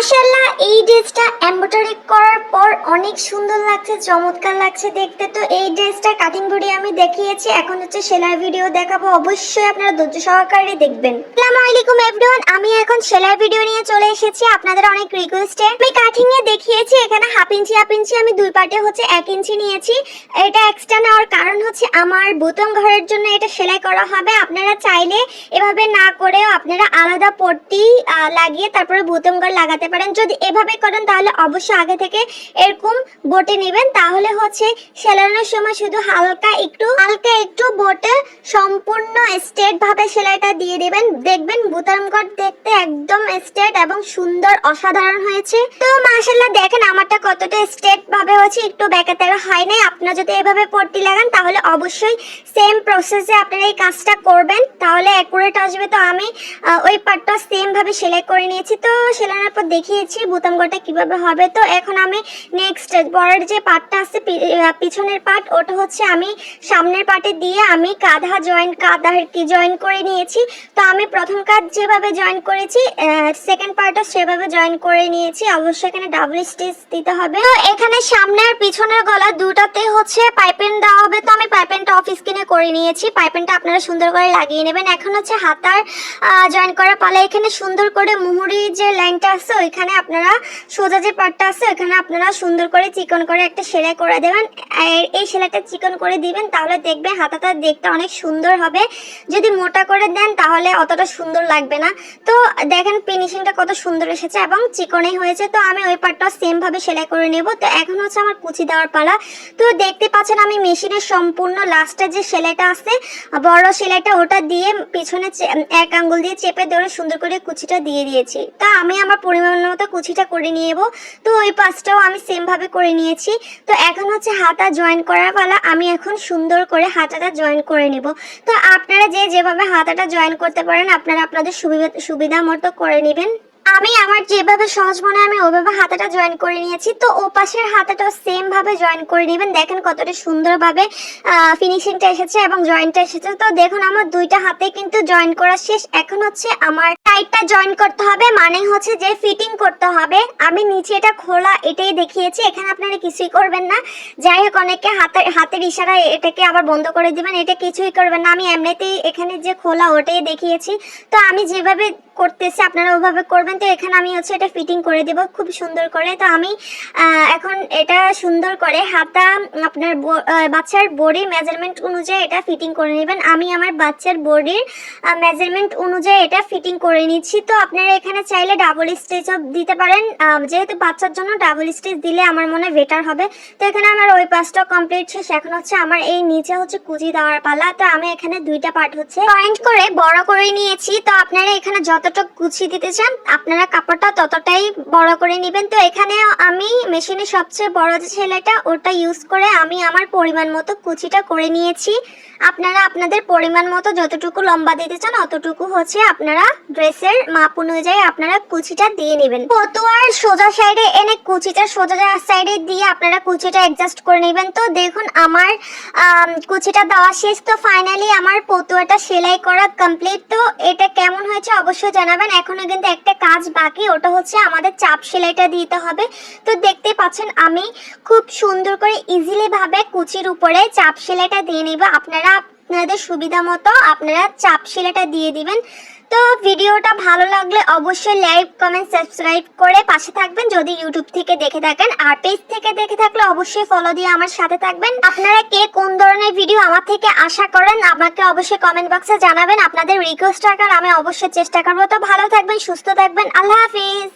মাশাল্লাহ এই ড্রেসটা এমব্রয়ডারি করার পর অনেক সুন্দর লাগছে, চমৎকার লাগছে দেখতে। তো এই ড্রেসটা কাটিং ভিডিও আমি দেখিয়েছি, এখন হচ্ছে সেলাই ভিডিও দেখাবো। অবশ্যই আপনারা ধৈর্য সহকারে দেখবেন। আসসালামু আলাইকুম এভরিওয়ান আমি এখন সেলাই ভিডিও নিয়ে চলে এসেছি আপনাদের অনেক রিকোয়েস্টে আমি কাটিং এ দেখিয়েছি, এখানে হাফ ইঞ্চি হাফ ইঞ্চি আমি দুই পার্টে হচ্ছে এক ইঞ্চি নিয়েছি। এটা এক্সট্রা নেওয়ার কারণ হচ্ছে আমার বোতাম ঘরের জন্য এটা সেলাই করা হবে। আপনারা চাইলে এভাবে না করেও আপনারা আলাদা পট্টি লাগিয়ে তারপরে বোতাম ঘর লাগাতে পারেন। যদি এভাবে করেন, তাহলে অবশ্যই আগে থেকে এরকম বটে নেবেন। তাহলে হচ্ছে সেলানোর সময় শুধু হালকা একটু হালকা একটু বটে সম্পূর্ণ স্ট্রেট ভাবে সেলাইটা দিয়ে দেবেন। দেখবেন বোতাম ঘর দেখতে একদম স্ট্রেট এবং সুন্দর, অসাধারণ হয়েছে। তো মাশাল্লাহ দেখেন আমারটা কতটা স্ট্রেট ভাবে হচ্ছে একটু ব্যাকাতে হয় নাই। আপনারা যদি এভাবে পট্টি লাগান, তাহলে অবশ্যই সেম প্রসেসে আপনারা এই কাজটা করবেন। তাহলে অ্যাকুরেট আসবে। তো আমি ওই পার্টটা সেম ভাবে সেলাই করে নিয়েছি। তো সেলানোর পর দেখিয়েছি, বোতাম গোটা কীভাবে হবে। তো এখন আমি নেক্সট পরের যে পার্টটা আছে পিছনের পার্ট ওটা হচ্ছে আমি সামনের পার্টে দিয়ে আমি কাঁধা জয়েন কাঁধা কি জয়েন করে নিয়েছি। তো আমি প্রথম কাজ যেভাবে জয়েন করেছি সেকেন্ড পার্টও সেভাবে জয়েন করে নিয়েছি। অবশ্যই এখানে ডাবল স্টিচ দিতে হবে। তো এখানে সামনে আর পিছনের গলা দুটাতে হচ্ছে পাইপেন দেওয়া হবে। তো আমি পাইপেনটা অফিস কিনে করে নিয়েছি। পাইপেনটা আপনারা সুন্দর করে লাগিয়ে নেবেন। এখন হচ্ছে হাতার জয়েন করার পালা। এখানে সুন্দর করে মুহুরি যে লাইনটা আছে ওইখানে আপনারা সোজা যে পাটটা আছে ওইখানে আপনারা সুন্দর করে চিকন করে একটা সেলাই করে দেবেন। এই সেলাইটা চিকন করে দিবেন, তাহলে দেখবেন হাতাটা দেখতে অনেক সুন্দর হবে। যদি মোটা করে দেন, তাহলে অতটা সুন্দর লাগবে না। তো দেখেন ফিনিশিংটা কত সুন্দর এসেছে এবং চিকনই হয়েছে। তো আমি ওই পাটটা সেম ভাবে সেলাই করে নেব। তো এখন হচ্ছে আমার কুচি দেওয়ার পালা। তো দেখতে পাচ্ছেন, আমি মেশিনের সম্পূর্ণ লাস্টে যে সেলাইটা আছে, বড় সেলাইটা ওটা দিয়ে পিছনে এক আঙ্গুল দিয়ে চেপে ধরে সুন্দর করে কুচিটা দিয়ে দিয়েছি। তা আমি আমার পরিমাণ মতো কুচিটা করে নিয়ে তো ওই পাশটাও আমি সেম ভাবে করে নিয়েছি। তো এখন হচ্ছে হাতা জয়েন করার পালা, আমি এখন সুন্দর করে হাতাটা জয়েন করে নেব। তো আপনারা যে যেভাবে হাতাটা জয়েন করতে পারেন, আপনারা আপনাদের সুবিধা সুবিধা মতো করে নেবেন। আমি আমার যেভাবে সহজ মনে আমি ওইভাবে হাতাটা জয়েন করে নিয়েছি। তো ও পাশের হাতাটা সেম ভাবে জয়েন করে নেবেন। দেখেন কতটা সুন্দরভাবে ফিনিশিংটা এসেছে এবং জয়েন্টটা এসেছে। তো দেখুন, আমার দুইটা হাতে কিন্তু জয়েন করা শেষ। এখন হচ্ছে আমার টাইটটা জয়েন করতে হবে মানে হচ্ছে যে ফিটিং করতে হবে। আমি নিচে এটা খোলা এটাই দেখিয়েছি, এখানে আপনারা কিছুই করবেন না। যাই হোক, অনেকে হাতের হাতের ইশারায় এটাকে আবার বন্ধ করে দিবেন, এটা কিছুই করবেন না। আমি এমনিতেই এখানে যে খোলা ওটাই দেখিয়েছি। তো আমি যেভাবে করতেছি, আপনারা ওভাবে করবেন। তো এখানে আমি হচ্ছে এটা ফিটিং করে দেব, খুব সুন্দর করে। তো আমি এখন এটা সুন্দর করে হাতা, আপনার বাচ্চার বডির মেজারমেন্ট অনুযায়ী এটা ফিটিং করে নেবেন। আমি আমার বাচ্চার বডির মেজারমেন্ট অনুযায়ী এটা ফিটিং করে নিচ্ছি, তো আপনারা এখানে চাইলে ডাবল স্টিচও দিতে পারেন। যেহেতু বাচ্চার জন্য ডাবল স্টিচ দিলে আমার মনে বেটার হবে। তো এখানে আমার ওই পাঁচটা কমপ্লিট শেষ। এখন হচ্ছে আমার এই নিচে হচ্ছে কুচি দেওয়ার পালা। তো আমি এখানে দুইটা পার্ট হচ্ছে পয়েন্ট করে বড় করে নিয়েছি। তো আপনারা এখানে যতটুকু কুচি দিতে চান, আপনারা কাপড়টা ততটাই বড় করে নেবেন। তো এখানে আমি মেশিনে সবচেয়ে বড় যে সেলাইটা, ওটা ইউজ করে আমি আমার পরিমাণ মতো কুচিটা করে নিয়েছি। আপনারা আপনাদের পরিমাণ মতো যতটুকু লম্বা দিতে চান, অতটুকু হচ্ছে আপনারা ড্রেসের মাপ অনুযায়ী আপনারা কুচিটা দিয়ে নেবেন। পতুয়ার সোজা সাইডে এনে কুচিটা সোজা সাইডে দিয়ে আপনারা কুচিটা অ্যাডজাস্ট করে নেবেন। তো দেখুন আমার আম, কুচিটা দেওয়া শেষ। তো ফাইনালি আমার পতুয়াটা সেলাই করা কমপ্লিট তো এটা কেমন হয়েছে অবশ্যই জানাবেন। এখনও কিন্তু একটা কাজ বাকি ওটা হচ্ছে আমাদের চাপ সেলাইটা দিতে হবে। তো দেখতে পাচ্ছেন আমি খুব সুন্দর করে ইজিলি ভাবে কুচির উপরে চাপ সেলাইটা দিয়ে নিব। আপনারা আপনাদের সুবিধা মতো আপনারা চাপ সেলাইটা দিয়ে দিবেন। তো ভিডিওটা ভালো লাগলে অবশ্যই লাইক, কমেন্ট, সাবস্ক্রাইব করে পাশে থাকবেন। যদি ইউটিউব থেকে দেখে থাকেন আর পেজ থেকে দেখে থাকলে অবশ্যই ফলো দিয়ে আমার সাথে থাকবেন। আপনারা কে কোন ধরনের ভিডিও আমার থেকে আশা করেন, আমাকে অবশ্যই কমেন্ট বক্সে জানাবেন। আপনাদের রিকোয়েস্ট রাখার আমি অবশ্যই চেষ্টা করব। তো ভালো থাকবেন, সুস্থ থাকবেন। আল্লাহ হাফিজ।